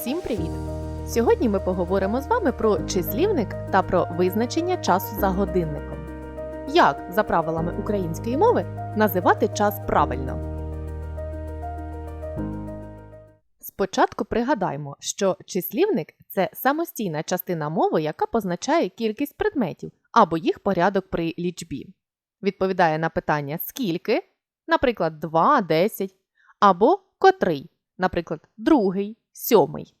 Всім привіт! Сьогодні ми поговоримо з вами про числівник та про визначення часу за годинником. Як, за правилами української мови, називати час правильно? Спочатку пригадаймо, що числівник це самостійна частина мови, яка позначає кількість предметів або їх порядок при лічбі. Відповідає на питання скільки, наприклад, 2, 10, або котрий, наприклад, другий, сьомий.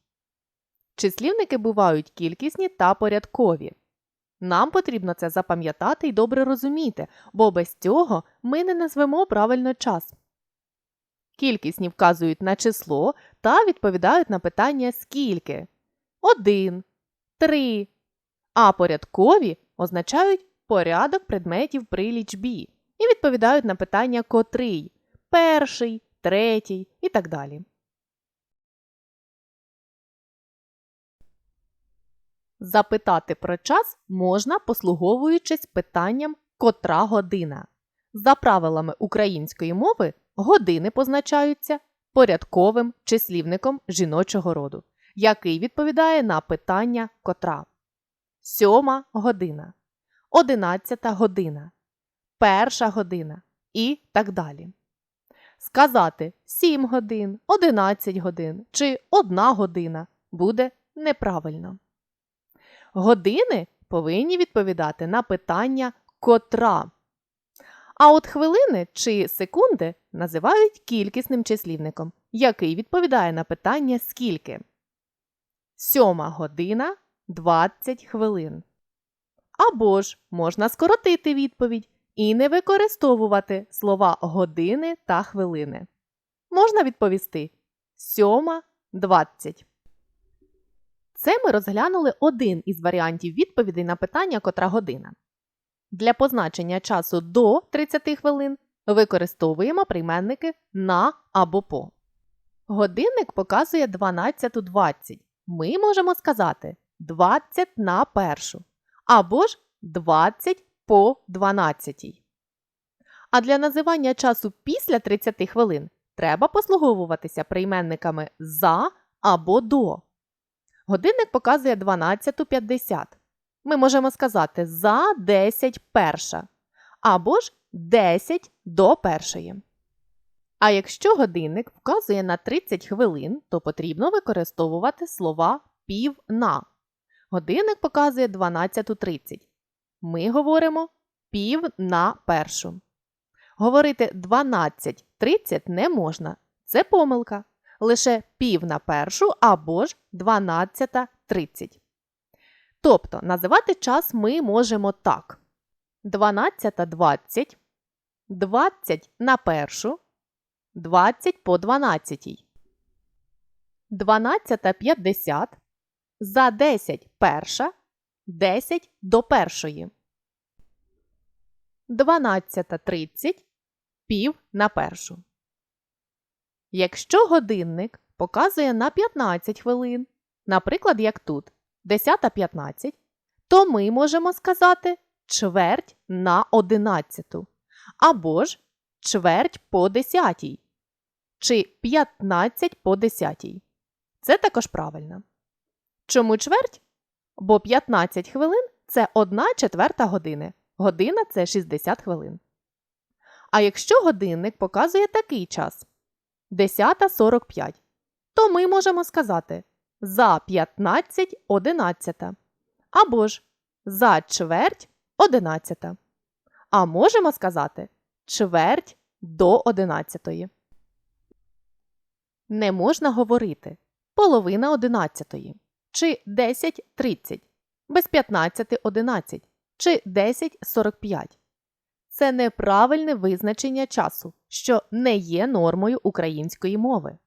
Числівники бувають кількісні та порядкові. Нам потрібно це запам'ятати і добре розуміти, бо без цього ми не назвемо правильно час. Кількісні вказують на число та відповідають на питання скільки один, три, а порядкові означають порядок предметів при лічбі і відповідають на питання котрий, перший, третій і так далі. Запитати про час можна, послуговуючись питанням котра година. За правилами української мови години позначаються порядковим числівником жіночого роду, який відповідає на питання котра. Сьома година, одинадцята година, перша година і так далі. Сказати 7 годин, 11 годин чи 1 година буде неправильно. Години повинні відповідати на питання котра. А от хвилини чи секунди називають кількісним числівником, який відповідає на питання скільки. Сьома година 20 хвилин. Або ж можна скоротити відповідь і не використовувати слова години та хвилини. Можна відповісти сьома 20. Це ми розглянули один із варіантів відповідей на питання котра година. Для позначення часу до 30 хвилин використовуємо прийменники на або по. Годинник показує 12.20. Ми можемо сказати 20 на першу або ж 20 по 12. А для називання часу після 30 хвилин треба послуговуватися прийменниками за або до. Годинник показує 12.50. Ми можемо сказати за 10 перша або ж 10 до першої. А якщо годинник вказує на 30 хвилин, то потрібно використовувати слова пів на. Годинник показує 12.30. Ми говоримо пів на першу. Говорити 12.30 не можна. Це помилка лише пів на першу або ж 12.30. Тобто називати час ми можемо так: 12.20, 20 на першу, 20 по 12. 12.50, за 10 перша, 10 до першої. 12.30 пів на першу. Якщо годинник показує на 15 хвилин, наприклад, як тут 10.15, то ми можемо сказати чверть на 11 або ж чверть по 10 чи 15 по 10. Це також правильно. Чому чверть? Бо 15 хвилин це 1 четверта години. Година це 60 хвилин. А якщо годинник показує такий час 10.45, то ми можемо сказати за 15 одинадцята. Або ж за чверть одинадцята. А можемо сказати чверть до одинадцятої. Не можна говорити половина одинадцятої чи 10.30, без 15.11 чи 10.45. Це неправильне визначення часу, що не є нормою української мови.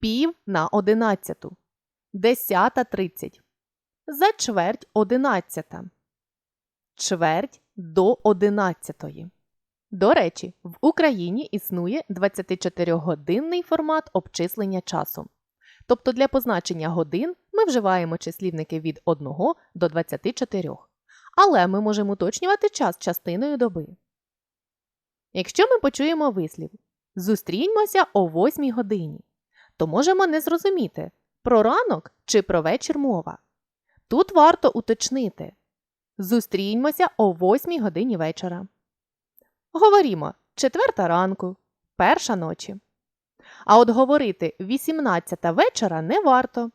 Пів на одинадцяту. Десята тридцять. За чверть одинадцята. Чверть до одинадцятої. До речі, в Україні існує 24-годинний формат обчислення часу. Тобто для позначення годин ми вживаємо числівники від 1 до 24 але ми можемо уточнювати час частиною доби. Якщо ми почуємо вислів Зустріньмося о 8 годині, то можемо не зрозуміти, Про ранок чи про вечір мова? Тут варто уточнити. Зустріньмося о 8 годині вечора. Говорімо четверта ранку, перша ночі. А от говорити 18 вечора не варто.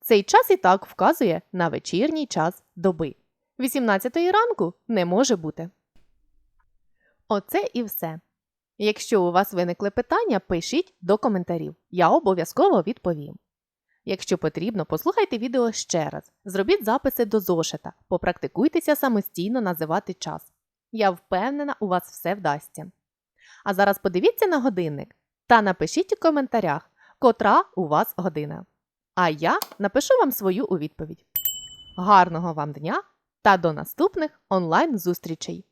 Цей час і так вказує на вечірній час доби. 18 ранку не може бути. Оце і все. Якщо у вас виникли питання, пишіть до коментарів. Я обов'язково відповім. Якщо потрібно, послухайте відео ще раз. Зробіть записи до зошита, попрактикуйтеся самостійно називати час. Я впевнена, у вас все вдасться. А зараз подивіться на годинник та напишіть у коментарях, котра у вас година. А я напишу вам свою у відповідь. Гарного вам дня та до наступних онлайн-зустрічей!